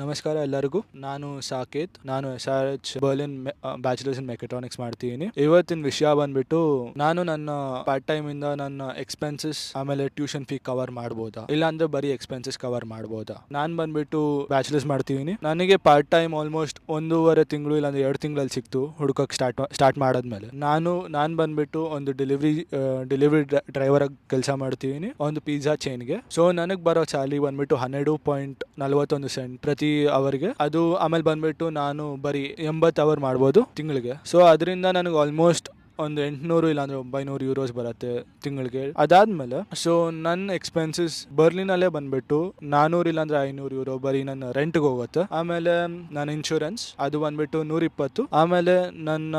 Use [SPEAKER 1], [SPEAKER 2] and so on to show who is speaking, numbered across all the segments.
[SPEAKER 1] ನಮಸ್ಕಾರ ಎಲ್ಲರಿಗೂ. ನಾನು ಸಾಕೇತ್. ನಾನು S R H Berlin bachelors in mechatronics ಮಾಡ್ತೀನಿ. ಇವತ್ತಿನ ವಿಷಯ ಬಂದ್ಬಿಟ್ಟು ನಾನು ನನ್ನ ಪಾರ್ಟ್ ಟೈಮ್ ಇಂದ ನನ್ನ ಎಕ್ಸ್ಪೆನ್ಸಸ್ ಆಮೇಲೆ ಟ್ಯೂಷನ್ ಫೀ ಕವರ್ ಮಾಡ್ಬೋದಾ? ಇಲ್ಲ ಅಂದ್ರೆ ಬರೀ ಎಕ್ಸ್ಪೆನ್ಸಸ್ ಕವರ್ ಮಾಡ್ಬೋದಾ? ನಾನು ಬಂದ್ಬಿಟ್ಟು ಬ್ಯಾಚುಲರ್ಸ್ ಮಾಡ್ತೀನಿ. ನನಗೆ ಪಾರ್ಟ್ ಟೈಮ್ ಆಲ್ಮೋಸ್ಟ್ ಒಂದೂವರೆ ತಿಂಗಳು ಇಲ್ಲಾಂದ್ರೆ ಎರಡು ತಿಂಗಳಲ್ಲಿ ಸಿಕ್ತು ಹುಡುಕಕ್ಕೆ ಸ್ಟಾರ್ಟ್ ಸ್ಟಾರ್ಟ್ ಮಾಡಾದ್ಮೇಲೆ. ನಾನು ನಾನು ಬಂದ್ಬಿಟ್ಟು ಒಂದು ಡೆಲಿವರಿ ಡೆಲಿವರಿ ಡ್ರೈವರ್ ಕೆಲಸ ಮಾಡ್ತೀನಿ. ಒಂದು ಪಿಜ್ಜಾ ಚೈನ್ಗೆ ಸೊ ನನಗೆ ಬರೋ ಚಾಲಿ ಬಂದ್ಬಿಟ್ಟು ಹನ್ನೆರಡು ಪಾಯಿಂಟ್ ನಲ್ವತ್ತೊಂದು ಸೆಂಟ್ ಪ್ರತಿ ಅವರ್ಗೆ. ಅದು ಆಮೇಲೆ ಬಂದ್ಬಿಟ್ಟು ನಾನು ಬರೀ ಎಂಬತ್ತು ಅವರ್ ಮಾಡ್ಬೋದು ತಿಂಗಳಿಗೆ. ಸೊ ಅದರಿಂದ ನನಗೆ ಆಲ್ಮೋಸ್ಟ್ ಒಂದು ಎಂಟುನೂರು ಇಲ್ಲಾಂದ್ರೆ ಒಂಬೈನೂರು ಯೂರೋಸ್ ಬರುತ್ತೆ ತಿಂಗಳಿಗೆ. ಅದಾದ್ಮೇಲೆ ಸೊ ನನ್ನ ಎಕ್ಸ್ಪೆನ್ಸಸ್ ಬರ್ಲಿನಲ್ಲೇ ಬಂದ್ಬಿಟ್ಟು ನಾನೂರು ಇಲ್ಲಾಂದ್ರೆ ಐನೂರು ಯೂರೋ ಬರೀ ನನ್ನ ರೆಂಟ್ಗೆ ಹೋಗುತ್ತೆ. ಆಮೇಲೆ ನನ್ನ ಇನ್ಶೂರೆನ್ಸ್ ಅದು ಬಂದ್ಬಿಟ್ಟು ನೂರ ಇಪ್ಪತ್ತು ಆಮೇಲೆ ನನ್ನ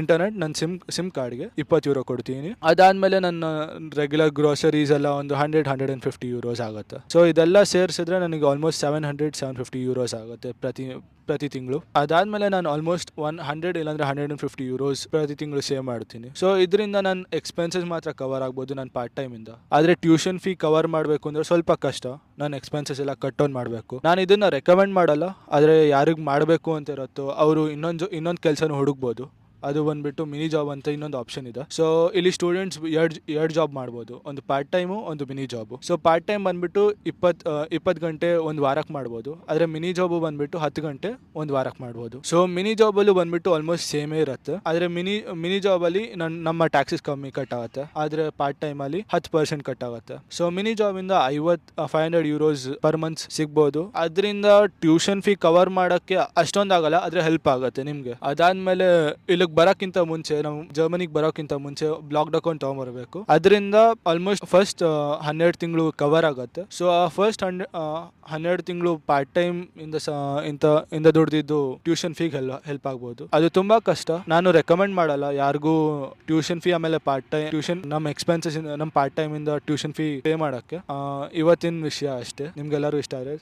[SPEAKER 1] ಇಂಟರ್ನೆಟ್ ನನ್ನ ಸಿಮ್ ಸಿಮ್ ಕಾರ್ಡ್ಗೆ ಇಪ್ಪತ್ತು ಯೂರೋ ಕೊಡ್ತೀನಿ. ಅದಾದ್ಮೇಲೆ ನನ್ನ ರೆಗ್ಯುಲರ್ ಗ್ರೋಸರೀಸ್ ಎಲ್ಲ ಒಂದು hundred hundred and fifty euros ಆಗುತ್ತೆ. ಸೊ ಇದೆಲ್ಲ ಸೇರಿಸಿದ್ರೆ ನನಗೆ almost seven hundred seven fifty euros ಆಗುತ್ತೆ ಪ್ರತಿ ಪ್ರತಿ ತಿಂಗಳು. ಅದಾದ್ಮೇಲೆ ನಾನು ಆಲ್ಮೋಸ್ಟ್ ಒನ್ ಹಂಡ್ರೆಡ್ ಇಲ್ಲಾಂದ್ರೆ ಹಂಡ್ರೆಡ್ ಅಂಡ್ ಫಿಫ್ಟಿ ಯೂರೋಸ್ ಪ್ರತಿ ತಿಂಗಳು ಸೇವ್ ಮಾಡ್ತೀನಿ. ಸೊ ಇದರಿಂದ ನನ್ನ ಎಕ್ಸ್ಪೆನ್ಸಸ್ ಮಾತ್ರ ಕವರ್ ಆಗ್ಬೋದು ನನ್ನ ಪಾರ್ಟ್ ಟೈಮ್ ಇಂದ. ಆದ್ರೆ ಟ್ಯೂಷನ್ ಫೀ ಕವರ್ ಮಾಡಬೇಕು ಅಂದ್ರೆ ಸ್ವಲ್ಪ ಕಷ್ಟ. ನನ್ನ ಎಕ್ಸ್ಪೆನ್ಸಸ್ ಎಲ್ಲ ಕಟ್ ಆನ್ ಮಾಡಬೇಕು. ನಾನು ಇದನ್ನ ರೆಕಮೆಂಡ್ ಮಾಡಲ್ಲ. ಆದರೆ ಯಾರಿಗೆ ಮಾಡಬೇಕು ಅಂತ ಇರುತ್ತೋ, ಅವರು ಇನ್ನೊಂದು ಇನ್ನೊಂದು ಕೆಲಸನೂ ಹುಡುಕ್ಬೋದು. ಅದು ಬಂದ್ಬಿಟ್ಟು ಮಿನಿ ಜಾಬ್ ಅಂತ ಇನ್ನೊಂದು ಆಪ್ಷನ್ ಇದೆ. ಸೊ ಇಲ್ಲಿ ಸ್ಟೂಡೆಂಟ್ಸ್ ಎರಡು ಎರಡು ಜಾಬ್ ಮಾಡ್ಬೋದು. ಒಂದು ಪಾರ್ಟ್ ಟೈಮು ಒಂದು mini job so part time ಬಂದ್ಬಿಟ್ಟು ಇಪ್ಪತ್ತು ಇಪ್ಪತ್ತು ಗಂಟೆ ಒಂದು ವಾರಕ್ಕೆ ಮಾಡ್ಬೋದು. ಆದರೆ ಮಿನಿ ಜಾಬು ಬಂದ್ಬಿಟ್ಟು ಹತ್ತು ಗಂಟೆ ಒಂದು ವಾರಕ್ಕೆ ಮಾಡ್ಬೋದು. ಸೊ ಮಿನಿ ಜಾಬಲ್ಲೂ ಬಂದ್ಬಿಟ್ಟು ಆಲ್ಮೋಸ್ಟ್ ಸೇಮೇ ಇರುತ್ತೆ. ಆದರೆ ಮಿನಿ ಮಿನಿ ಜಾಬಲ್ಲಿ ನನ್ನ ನಮ್ಮ ಟ್ಯಾಕ್ಸಸ್ ಕಮ್ಮಿ ಕಟ್ ಆಗುತ್ತೆ. ಆದರೆ ಪಾರ್ಟ್ ಟೈಮಲ್ಲಿ ಹತ್ತು ಪರ್ಸೆಂಟ್ ಕಟ್ ಆಗುತ್ತೆ. ಸೊ ಮಿನಿ ಜಾಬಿಂದ ಐವತ್ತು five hundred euros per month ಸಿಗ್ಬೋದು. ಅದರಿಂದ ಟ್ಯೂಷನ್ ಫೀ ಕವರ್ ಮಾಡೋಕ್ಕೆ ಅಷ್ಟೊಂದು ಆಗಲ್ಲ, ಆದರೆ ಹೆಲ್ಪ್ ಆಗುತ್ತೆ ನಿಮಗೆ. ಅದಾದ್ಮೇಲೆ ಇಲ್ಲಿಗೆ ಬರೋಕ್ಕಿಂತ ಮುಂಚೆ ನಾವು ಜರ್ಮನಿಗೆ ಬರೋಕ್ಕಿಂತ ಮುಂಚೆ ಬ್ಲಾಕ್ಡ್ ಅಕೌಂಟ್ ತೊಗೊಂಬರ್ಬೇಕು. ಅದರಿಂದ ಆಲ್ಮೋಸ್ಟ್ ಫಸ್ಟ್ ಹನ್ನೆರಡು ತಿಂಗಳು ಕವರ್ ಆಗುತ್ತೆ. ಸೊ ಆ ಫಸ್ಟ್ ಹಂಡ್ರೆ ಹನ್ನೆರಡು ತಿಂಗಳು ಪಾರ್ಟ್ ಟೈಮ್ ಇಂದ ಇಂತ, ಇಂದ ದುಡ್ದಿದ್ದು ಟ್ಯೂಷನ್ ಫೀಗೆ ಹೆಲ್ ಹೆಲ್ಪ್ ಆಗ್ಬೋದು. ಅದು ತುಂಬಾ ಕಷ್ಟ. ನಾನು ರೆಕಮೆಂಡ್ ಮಾಡಲ್ಲ. ಯಾರಿಗೂ ಟ್ಯೂಷನ್ ಫೀ ಆಮೇಲೆ ಪಾರ್ಟ್ ಟೈಮ್ ಟ್ಯೂಷನ್ ನಮ್ಮ ಎಕ್ಸ್ಪೆನ್ಸಸ್ ನಮ್ಮ ಪಾರ್ಟ್ ಟೈಮ್ ಇಂದ ಟ್ಯೂಷನ್ ಫೀ ಪೇ ಮಾಡೋಕ್ಕೆ. ಇವತ್ತಿನ ವಿಷಯ ಅಷ್ಟೇ. ನಿಮ್ಗೆಲ್ಲರೂ ಇಷ್ಟ ಆದರೆ